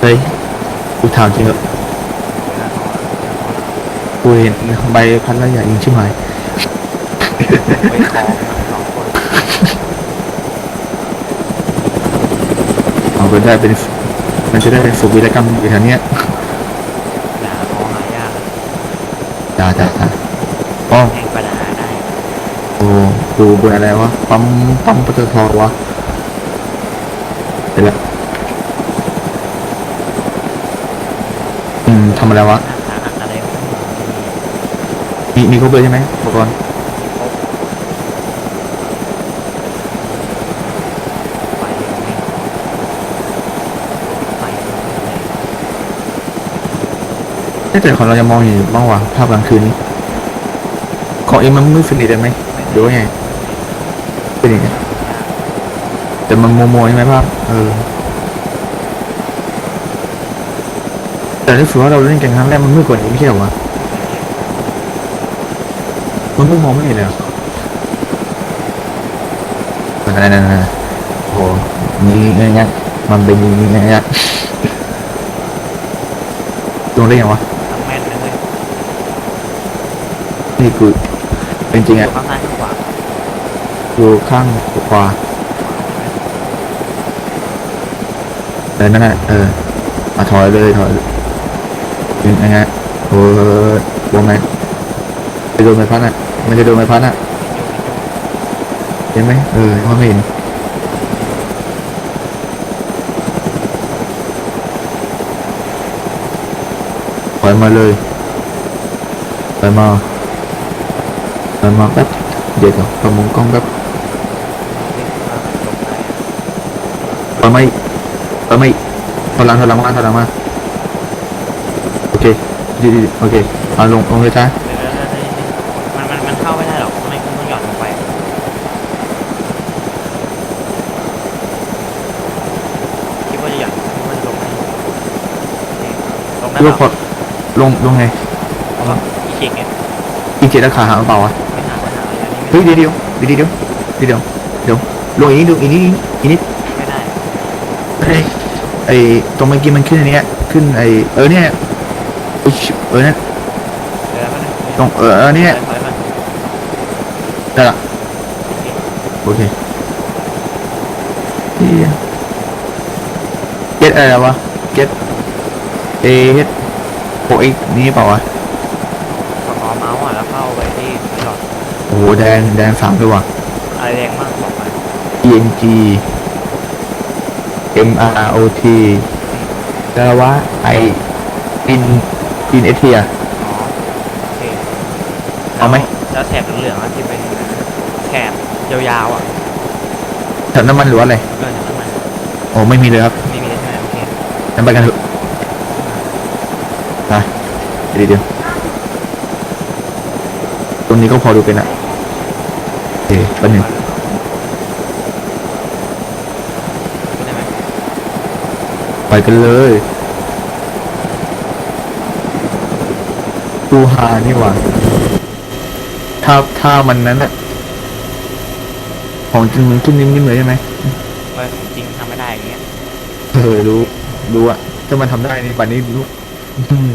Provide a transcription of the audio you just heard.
เฮ้ยกูถามจริงเหรอกูเห็นใบพันละอย่างยิงชิบหายไปคล้องสองคนเอาไปได้เป็น มันจะได้เป็นฝึกวิรกรรมอยู่แถวเนี้ยด่าคล้องหายากจ้าจ้าจ้าอ๋อแห้งประดาได้โอ้ดูบนอะไรวะ ปั๊ม ปั๊มปตทวะเสร็จแล้ว อืมทำอะไรวะหน้าหักอะไรมีมีครบเลยใช่ไหมอุปกรณ์ไปไม่ไปเอ๊ะแต่ของเราจะมองเห็นบ้างวะภาพกลางคืนนี้ของเองมันมืดสนิทได้ไหมหรือว่าไงเป็นยังไงแต่มันมัวๆใช่ไหมภาพเออ แต่รู้สึกว่าเราเล่นกันครั้งแรกมันมืดกว่านี้ไม่ใช่เหรอวะมันไม่มองไม่เห็นเลยเหรอนั่นนั่นนั่นโอ้โหนี่เงี้ยมันเป็นอย่างนี้เงี้ยลงได้ยังวะทำแม่นนะเว้ยนี่คือเป็นจริงออะยู่ข้างซ้ายข้างขวาอยู่ข้างขวาเออนั่นแหละเออมาถอยเลยถอย เป็นยังไงโอ้ยวงไงไปโดนไม้พัดอะมันจะโดนไม้พัดอะเห็นไหมเออมองไม่เห็นถอยมาเลยถอยมาถอยมาแป๊บเดี๋ยวก่อนประมงกล้องแป๊บถอยมาอีกถอยมาอีกถอยหลังถอยหลังมาถอยหลังมา เคดีดีโอเคเอาลงลงเลยจ้ามันมันมันเข้าไม่ได้หรอกไม่คุณต้องหย่อนลงไปคิดว่าจะหย่อนคิดว่าจะลงได้ลงได้ลเปงพอล่าลงลงไงอีเก่งเนี่ยอีกเจ็ดราคาหาเปล่าวะไม่หาไม่หาอะไรนี่เฮ้ยเดี๋ยวเดี๋ยวเดี๋ยวเดี๋ยวเดี๋ยวเดี๋ยวเดี๋ยวลงอีกนิดดูอีกนิดอีกนิดไม่ได้เฮ้ยไอตรงเมื่อกี้มันขึ้นอันเนี้ยขึ้นไอเออเนี่ย อุ๊ยเออเนี่ยเดี๋ยวมันตรงเออเออเนี่ยถอยมาได้ละโอเคเหี้ยเก็ตอะไรวะเก็ตเอเฮดโอเอ็กนี่เปล่าวะขอเมาส์อะแล้วเข้าไปที่หลอดโอ้โหแดงแดงสามด้วยว่ะอะไรแรงมากบอกมา ENG MROT แล้วว่าไออิน อินเอเทียอ๋อโอเคเอาไหม แล้วแถบเหลืองๆอะที่เป็นแถบยาวๆอะแถวน้ำมันหรือว่าอะไร เออน้ำมันโอ้ไม่มีเลยครับไม่มีใช่ไหมโอเคงั้นไปกันเถอะไปเดี๋ยวเดี๋ยวตรงนี้ก็พอดูเป็นอะโอเคแป๊บหนึงได้ไหมไปกันเลย ดูฮานี่หว่าถ้าถ้ามันนั้นอะของจริงมันขึ้นนิ่มๆเลยใช่ไหมว่าจริงทำไม่ได้อย่างเงี้ย เออรู้รู้อะถ้ามันทำได้นี่ป่านนี้รู้อื้อหือ